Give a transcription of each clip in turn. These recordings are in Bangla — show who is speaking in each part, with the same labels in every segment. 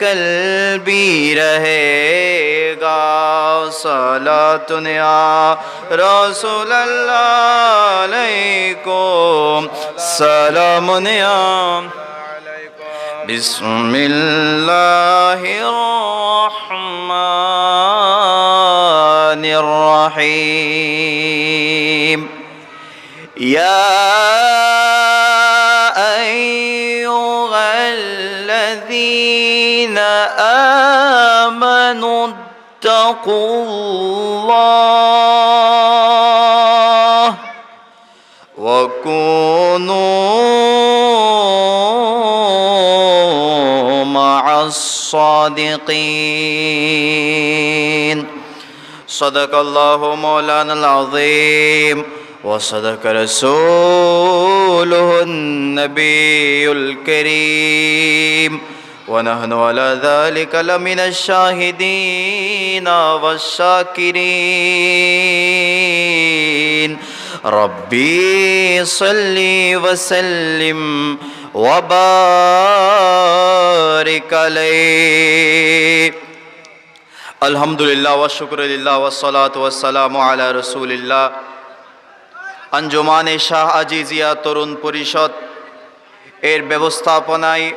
Speaker 1: کل بھی رہے گا صلاة یا رسول اللہ علیکم سلام یا بسم الله الرحمن الرحيم يا أيها الذين آمنوا اتقوا الله وكونوا مع الصادقين. صدق الله مولانا العظيم وصدق رسوله النبي الكريم. ونحن على ذلك لمن الشاهدين والشاكرين ربي صل وسلم وبارك عليه আলহামদুলিল্লাহ ওয়াশুকুরুলিল্লাহ ওয়াসসালাতু ওয়াসসালামু আলা রাসূলিল্লাহ আঞ্জুমানে শাহ আজিজিয়া তরুণ পরিষদ এর ব্যবস্থাপনায়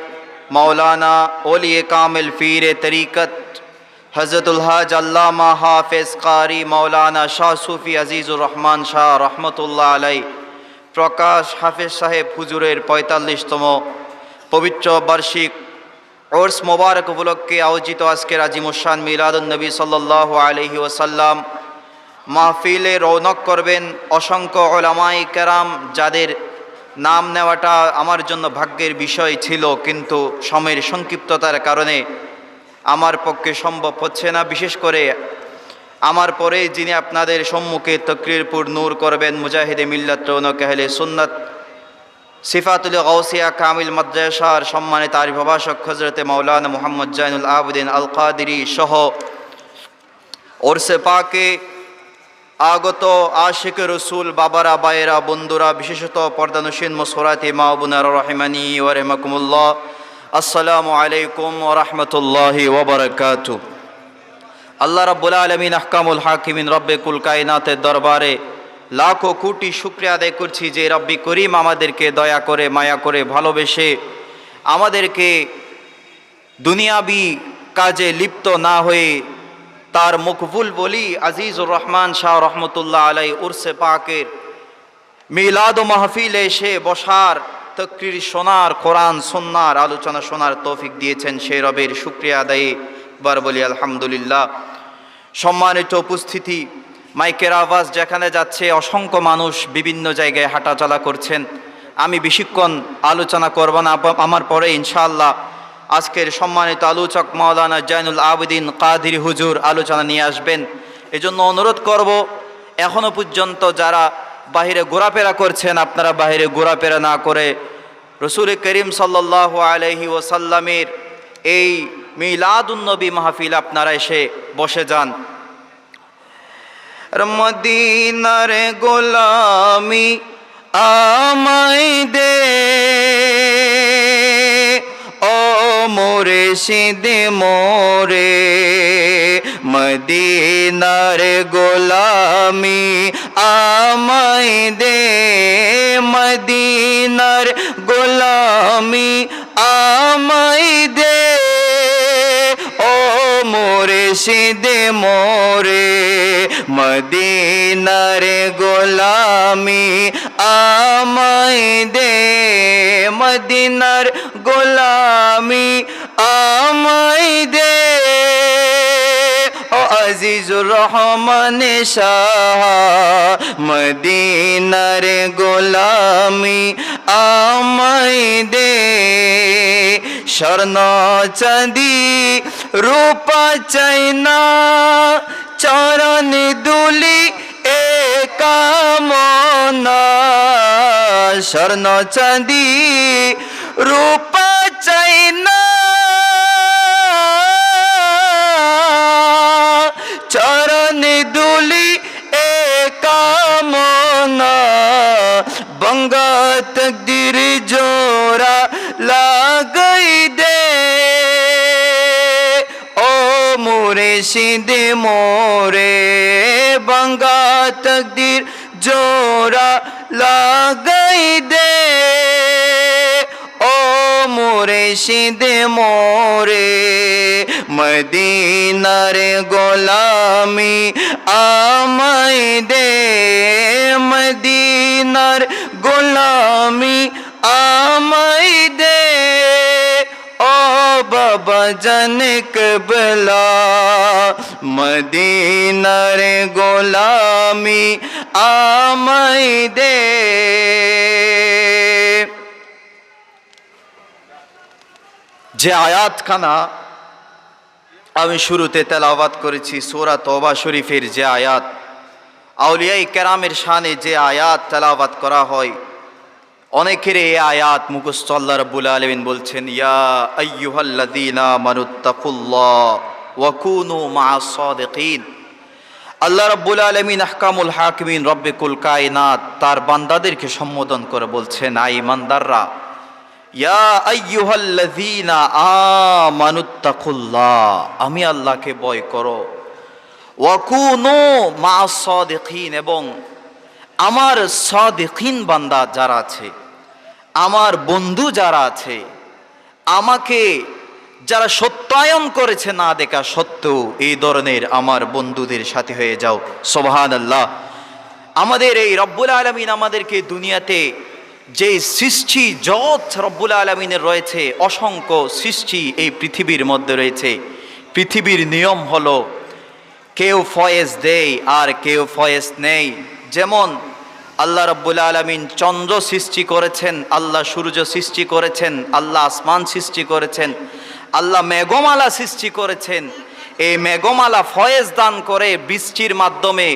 Speaker 1: ওলিয়ে কামিল ফিরে তরিকত হজরতুল হাজ আল্লামা হাফেজ কারি মাওলানা শাহ সুফি আজিজুর রহমান শাহ রহমতুল্লাহ আলাই প্রকাশ হাফেজ সাহেব হুজুরের পঁয়তাল্লিশতম পবিত্র বার্ষিক ওর্স মোবারক উপলক্ষে আয়োজিত আজকের আজিমুসান মিলাদুল নবী সাল্লাহ আলহি ওসাল্লাম মাহফিলে রৌনক করবেন অসংখ্য ওলামাই কেরাম যাদের নাম নেওয়াটা আমার জন্য ভাগ্যের বিষয় ছিল, কিন্তু সময়ের সংক্ষিপ্ততার কারণে আমার পক্ষে সম্ভব হচ্ছে না। বিশেষ করে আমার পরে যিনি আপনাদের সম্মুখে তকরিরপুর নূর করবেন, মুজাহিদে মিল্লাত রৌনক আহলে সুন্নত, সিফাতুল গৌসিয়া কামিল মাদ্রাসার সম্মানিত আরিফ ভাষক হজরতে মৌলানা মোহাম্মদ জাইনুল আবদিন আল কাদিরি সহ ওরসে পাকে আগত আশিক রসুল, বাবারা বায়েরা বন্ধুরা, বিশেষত পর্দানুসীন মসরাতি মাহবুনার রহমানি ও রহমকুমুল্লাহ, আসসালামু আলাইকুম ও রহমতুল্লাহি ওবরাকাত আল্লাহ রাব্বুল আলমিন আহকামুল হাকিমিন রব্বে কুল কায়নাতের দরবারে লাখো কোটি শুক্রিয়া আদায় করছি যে রব্বি করিম আমাদেরকে দয়া করে, মায়া করে ভালোবেসে আমাদেরকে দুনিয়াবি কাজে লিপ্ত না হয়ে তার মুকবুল বলি, আজিজুর রহমান শাহ রহমতুল্লাহ আলাই উরসে পাকের মিলাদ ও মাহফিলে এসে বসার তকরির সোনার কোরআন সন্ন্যার আলোচনা শোনার তৌফিক দিয়েছেন সেই রবের শুক্রিয়া আদায়ে। বার বলি, আলহামদুলিল্লাহ। সম্মানিত উপস্থিতি, মাইকের আওয়াজ যেখানে যাচ্ছে, অসংখ্য মানুষ বিভিন্ন জায়গায় হাঁটাচলা করছেন। আমি বেশিক্ষণ আলোচনা করব না আমার পরে ইনশাআল্লাহ আজকের সম্মানিত আলোচক মাওলানা জাইনুল আবেদিন কাদির হুজুর আলোচনা নিয়ে আসবেন। এজন্য অনুরোধ করব, এখনও পর্যন্ত যারা বাহিরে ঘোরাফেরা করছেন, আপনারা বাহিরে ঘোরাফেরা না করে রসুল করিম সাল্লাহ আলহি ওসাল্লামের এই মিলাদুন্নবী মাহফিল আপনারা এসে বসে যান। মদিনার গোলামি আমায় দে। মোরে সিদে মোরে। মদিনার গোলামি আমায় দে। মদিনার গোলামি আমায় দে। ও মোরে সিদে মোরে। মদিনার গোলামি আমায় দে। মদিনার গোলামি আমায় দে। ও আজিজুর রহমান শাহ, মদিনার গোলামি আমায় দে। স্বর্ণ চাঁদি রূপা চাইনা চরণ দুলি এ কামনা। স্বর্ণ চাঁদি রূপা বঙ্গা তকদির জোরা লাগাই দে মুর্শিদ মোরে বাঙ্গা তকদির জোড়া লাগাই দে ও মুর্শিদ মোরে মদিনার গোলামি আমাই দে গোলামি আমাই দে। ও বাবা, জন কবলা। মদিনার গোলামি আমাই দে। যে আয়াতখানা আমি শুরুতে তেলাওয়াত করেছি, সূরা তওবা শরীফের যে আয়াত আউলিয়াই কেরামের শানে যে আয়াত তেলাওয়াত করা হয় অনেকের এই আয়াত মুখস্থ আল্লাহ রাব্বুল আলামিন বলছেন, ইয়া আইয়ুহাল্লাযীনা মানুত্তাকুল্লাহ ওয়া কুনু মা'আস সাদিকিন। আল্লাহ রাব্বুল আলামিন আহকামুল হাকিমিন রব্বিকুল কায়নাত তার বান্দাদেরকে সম্বোধন করে বলছেন আই ইমানদাররা ইয়া আইয়ুহাল্লাযীনা আমানুত্তাকুল্লাহ, আমি আল্লাহকে ভয় করো। ওয়া কুনু মা'আস সাদিকিন এবং আমার সাদিকিন বান্দা যারা আছে আমার বন্ধু যারা আছে, আমাকে যারা সত্যায়ন করেছে না দেখা সত্ত্বেও এই ধরনের আমার বন্ধুদের সাথে হয়ে যাও। সোবাহান আল্লাহ আমাদের এই রব্বুল আলমিন আমাদেরকে দুনিয়াতে যে সৃষ্টি যত রব্বুল আলমিনের রয়েছে, অসংখ্য সৃষ্টি এই পৃথিবীর মধ্যে রয়েছে। পৃথিবীর নিয়ম হলো, কেউ ফয়েজ দেয় আর কেউ ফয়েজ নেই যেমন আল্লাহ রব্বুল আলমিন চন্দ্র সৃষ্টি করেছেন, আল্লাহ সূর্য সৃষ্টি করেছেন, আল্লাহ আসমান সৃষ্টি করেছেন, আল্লাহ মেঘমালা সৃষ্টি করেছেন। এই মেঘমালা ফয়েজ দান করে বৃষ্টির মাধ্যমে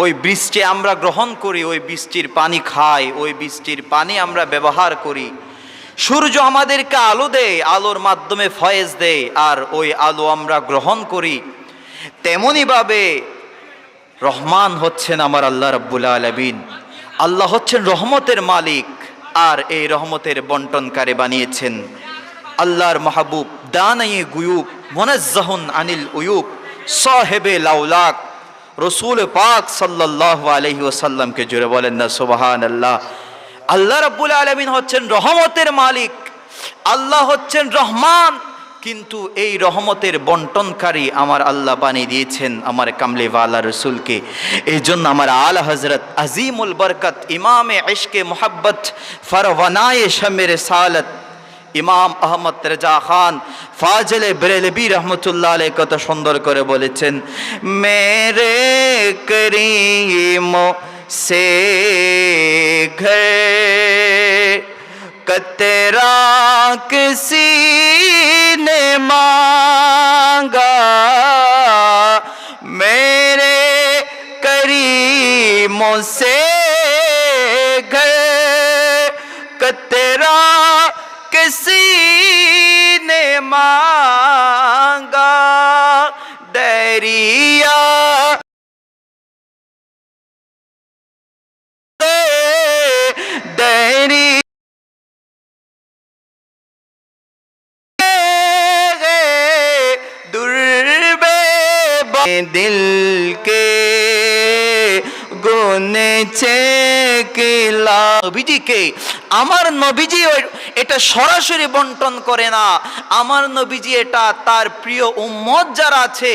Speaker 1: ওই বৃষ্টি আমরা গ্রহণ করি, ওই বৃষ্টির পানি খাই, ওই বৃষ্টির পানি আমরা ব্যবহার করি। সূর্য আমাদেরকে আলো দেয়, আলোর মাধ্যমে ফয়েজ দেয়, আর ওই আলো আমরা গ্রহণ করি। তেমনইভাবে রহমান হচ্ছেন আমার আল্লাহ রব্বুল আলমিন। আল্লাহ হচ্ছেন রহমতের মালিক, আর এই রহমতের বন্টনকারে বানিয়েছেন? আল্লাহর মাহবুব দানাইয়ে গুয়ুব, মোনাজ্জাহুন আনিল উয়ুব, সাহেবে লাউলাক রসুল পাক সাল্লাহ আলহি ওসাল্লামকে জুড়ে বলেন না সুবাহান আল্লাহ আল্লাহ রব্বুল আলমিন হচ্ছেন রহমতের মালিক, আল্লাহ হচ্ছেন রহমান। কিন্তু এই রহমতের বন্টনকারী আমার আল্লাহ বানিয়ে দিয়েছেন আমার কামলেওয়ালা রসুলকে। এই জন্য আমার আল হজরত আজিমুল বরকত, ইমামে ইশকে মোহাব্বত, ফরওয়ানায়ে শমের সালত, ইমাম আহমদ রেজা খান, ফাজলে বেরেলবি রহমতুল্লাহ আলাই কত সুন্দর করে বলেছেন, মেরে করিমো সে ঘর کترا کسی نے مانگا میرے کریموں سے گھر۔ کترا کسی نے مانگا۔ দিল কে গুনেছে কিলা। নবীজিকে, আমার নবীজি এটা সরাসরি বন্টন করে না। আমার নবীজি এটা তার প্রিয় উম্মত যারা আছে,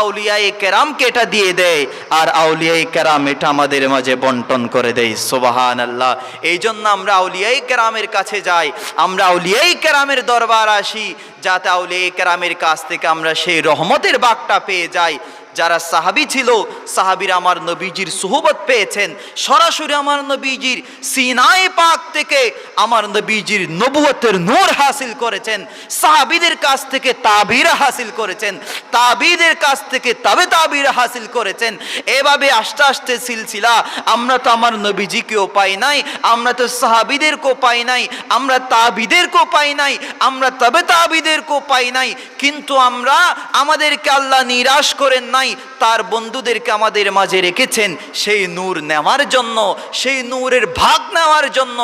Speaker 1: আউলিয়ায়ে কেরামকে এটা দিয়ে দেয়। আর আউলিয়ায়ে কেরাম এটা আমাদের মাঝে বন্টন করে দেয় সোবাহান আল্লাহ এই জন্য আমরা আউলিয়াই কেরামের কাছে যাই। আমরা আউলিয়াই কেরামের দরবার আসি, যাতে আউলিয়াই কেরামের কাছ থেকে আমরা সেই রহমতের বাগটা পেয়ে যাই। যারা সাহাবি ছিল, সাহাবির আমার নবীজির সুহবত পেয়েছেন। সরাসরি আমার নবীজির সিনাই পাক থেকে আমার নবীজির নবুয়তের নূর হাসিল করেছেন। সাহাবিদের কাছ থেকে তাবিরা হাসিল করেছেন। তাবিদের কাছ থেকে তাবে তাবিরা হাসিল করেছেন। এভাবে আস্তে আস্তে সিলসিলা, আমরা তো আমার নবীজিকেও পাই নাই, আমরা তো সাহাবিদেরকেও পাই নাই, আমরা তাবিদেরকেও পাই নাই, আমরা তবে তাবিদেরকেও পাই নাই। কিন্তু আমরা আমাদেরকে আল্লাহ নিরাশ করেন নাই, তার বন্ধুদেরকে আমাদের মাঝে রেখেছেন, সেই নূর নেওয়ার জন্য, সেই নূরের ভাগ নেওয়ার জন্য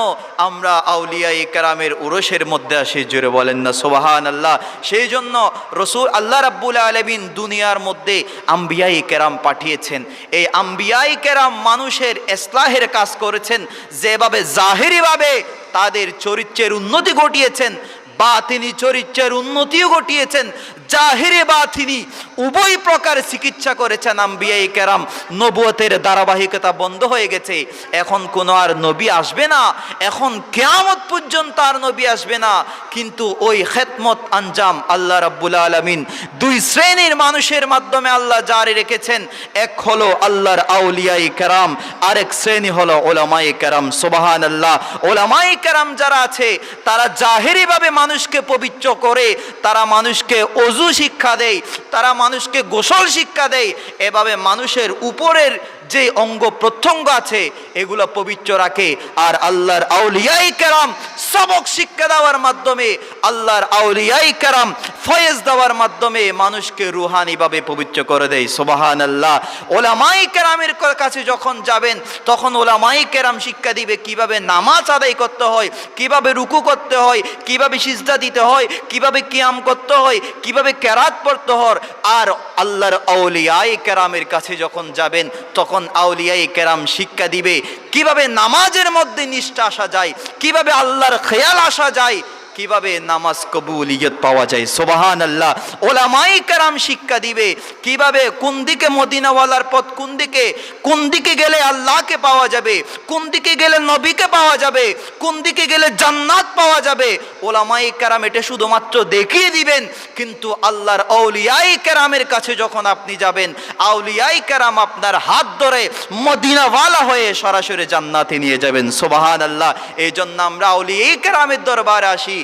Speaker 1: আমরা আউলিয়া কেরামের উরসের মধ্যে আসি জুড়ে বলেন না সোবাহান আল্লাহ সেই জন্য রসুল আল্লাহ রাব্বুল আলমিন দুনিয়ার মধ্যে আম্বিয়াই কেরাম পাঠিয়েছেন। এই আম্বিয়াই কেরাম মানুষের এসলাহের কাজ করেছেন, যেভাবে জাহেরিভাবে তাদের চরিত্রের উন্নতি ঘটিয়েছেন বা তিনি চরিত্রের উন্নতিও ঘটিয়েছেন জাহিরে বা তিনি উভয় প্রকার চিকিৎসা করেছেন আম্বিয়াই কেরাম। নবুয়তের ধারাবাহিকতা বন্ধ হয়ে গেছে। এখন কোনো আর নবী আসবে না। এখন কেয়ামত পর্যন্ত আর নবী আসবে না। কিন্তু ওই খেতমত আঞ্জাম আল্লাহ রাব্বুল আলমিন দুই শ্রেণির মানুষের মাধ্যমে আল্লাহ জারি রেখেছেন। এক হলো আল্লাহর আউলিয়াই কেরাম, আরেক শ্রেণি হলো ওলামাই কেরাম। সোবাহান আল্লাহ ওলামাই কেরাম যারা আছে, তারা জাহেরিভাবে মানুষকে পবিত্র করে, তারা মানুষকে অজু শিক্ষা দেয় তারা মানুষকে গোসল শিক্ষা দেয় এভাবে মানুষের উপরের যে অঙ্গ প্রত্যঙ্গ আছে, এগুলো পবিত্র রাখে। আর আল্লাহর আউলিয়াই কেরাম সবক শিক্ষা দেওয়ার মাধ্যমে, আল্লাহর আউলিয়াই কেরাম ফয়েজ দেওয়ার মাধ্যমে মানুষকে রুহানিভাবে পবিত্র করে দেয়। সোবাহান আল্লাহ ওলামাই কেরামের কাছে যখন যাবেন, তখন ওলামাই কেরাম শিক্ষা দিবে কীভাবে নামাজ আদায় করতে হয়, কীভাবে রুকু করতে হয়, কীভাবে সিজদা দিতে হয়, কীভাবে কিয়াম করতে হয়, কীভাবে কেরাত পড়তে হয়। আর আল্লাহর আউলিয়াই কেরামের কাছে যখন যাবেন, তখন আউলিয়াই কেরাম শিক্ষা দিবে, কীভাবে নামাজের মধ্যে নিষ্ঠা আসা যায়, কীভাবে আল্লাহর খেয়াল আসা যায় কীভাবে নামাজ কবুল কবুলিয়ত পাওয়া যায়? সোবাহান আল্লাহ ওলামাই কারাম শিক্ষা দিবে কীভাবে কোন দিকে মদিনাওয়ালার পথ, কোন দিকে কোন দিকে গেলে আল্লাহকে পাওয়া যাবে, কোন দিকে গেলে নবীকে পাওয়া যাবে, কোন দিকে গেলে জান্নাত পাওয়া যাবে। ওলামাই কারাম এটা শুধুমাত্র দেখিয়ে দিবেন, কিন্তু আল্লাহর আউলিয়াই কারামের কাছে যখন আপনি যাবেন আউলিয়াই কারাম আপনার হাত ধরে মদিনাওয়ালা হয়ে সরাসরি জান্নাতে নিয়ে যাবেন। সোবাহান আল্লাহ এই জন্য আমরা আউলিয়াই কারামের দরবারে আসি।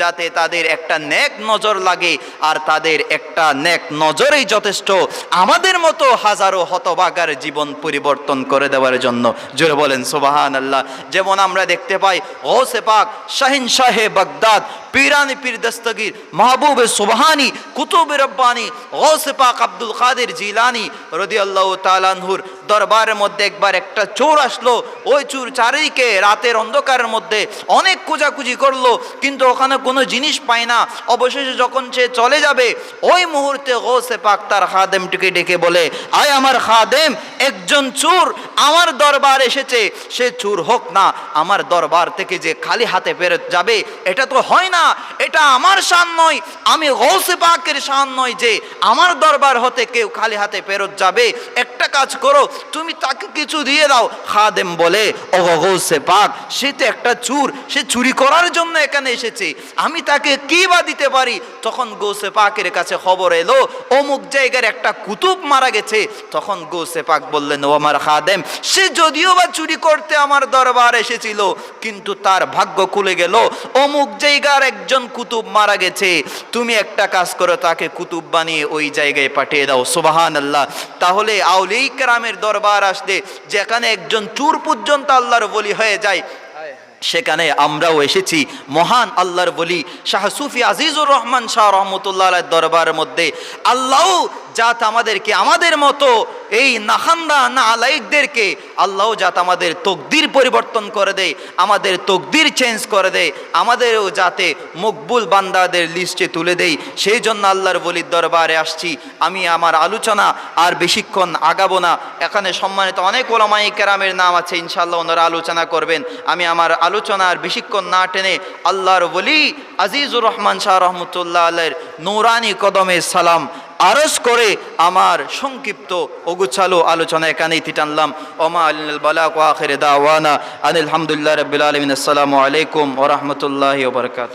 Speaker 1: যাতে তাদের একটা নেক নজর লাগে আর তাদের একটা নেক নজরেই যথেষ্ট। আমাদের মতো হাজারো হতবাগার জীবন পরিবর্তন করে দেওয়ার জন্য। জোরে বলেন সোবাহান আল্লাহ যেমন আমরা দেখতে পাই ও সে পাক শাহিন শাহে বাগদাদ, পিরানি পীর দস্তগীর মাহবুবে সুবহানি, কুতুব রব্বানি গৌসে পাক আব্দুল কাদের জিলানি রদি আল্লাহ তালানহুর দরবারের মধ্যে একবার একটা চোর আসলো। ওই চোর চারিদিকে রাতের অন্ধকারের মধ্যে অনেক খোঁজাখুঁজি করল, কিন্তু ওখানে কোনো জিনিস পায় না। অবশেষে যখন সে চলে যাবে, ওই মুহূর্তে গৌসে পাক তার খাদেমটিকে ডেকে বলে, আয় আমার খাদেম, একজন চোর আমার দরবার এসেছে। সে চোর হোক না, আমার দরবার থেকে যে খালি হাতে ফেরত যাবে, এটা তো হয় না, এটা আমার শান নয়। আমি গৌসে পাকের শান নয় যে আমার দরবার হতে কেউ খালি হাতে ফেরত যাবে। একটা কাজ করো, তুমি তাকে কিছু দিয়ে দাও। খাদেম বলে ও গৌসে পাক, সে তো একটা চুর, সে চুরি করার জন্য এখানে এসেছে। আমি তাকে কি বা দিতে পারি? তখন গৌসে পাকের কাছে খবর এলো, অমুক জায়গার একটা কুতুব মারা গেছে। তখন গৌসে পাক বললেন, ও আমার খাদেম, সে যদিও বা চুরি করতে আমার দরবার এসেছিল, কিন্তু তার ভাগ্য খুলে গেল। অমুক জায়গার একজন কুতুব মারা গেছে। তুমি একটা কাজ করো, তাকে কুতুব বানিয়ে ওই জায়গায় পাঠিয়ে দাও। সুবাহান আল্লাহ তাহলে আউলি কেরামের দরবার আসলে যেখানে একজন চুর পর্যন্ত আল্লাহর বলি হয়ে যায় সেখানে আমরাও এসেছি। মহান আল্লাহর বলি, শাহ সুফি আজিজুর রহমান শাহ রহমতুল্লাহ দরবারের মধ্যে আল্লাহ জাত আমাদেরকে, আমাদের মতো এই নাহান্দা না আলাইকদেরকে আল্লাহ জাত আমাদের তকদির পরিবর্তন করে দেয়, আমাদের তকদির চেঞ্জ করে দেয়, আমাদেরও যাতে মকবুল বান্দাদের লিস্টে তুলে দেয়। সেই জন্য আল্লাহর বলির দরবারে আসছি। আমি আমার আলোচনা আর বেশিক্ষণ আগাবো না। এখানে সম্মানিত অনেক ওলামাই কেরামের নাম আছে ইনশাল্লাহ ওনারা আলোচনা করবেন। আমি আমার আলোচনা আর বেশিক্ষণ না টেনে আল্লাহর বলি আজিজুর রহমান শাহ রহমতুল্লাহ আল্লাহর নৌরানি কদমে সালাম। আরজ করে আমার সংক্ষিপ্ত অগুচ্ছালো আলোচনা এখানেই ইতি টানলাম ওমা আলিনাল বালাক ওয়াখির দাওয়ানা আনিল হামদুলিল্লাহ রবিল আলমিন। আসসালামু আলাইকুম ওরহমতুল্লাহি ওবরকাত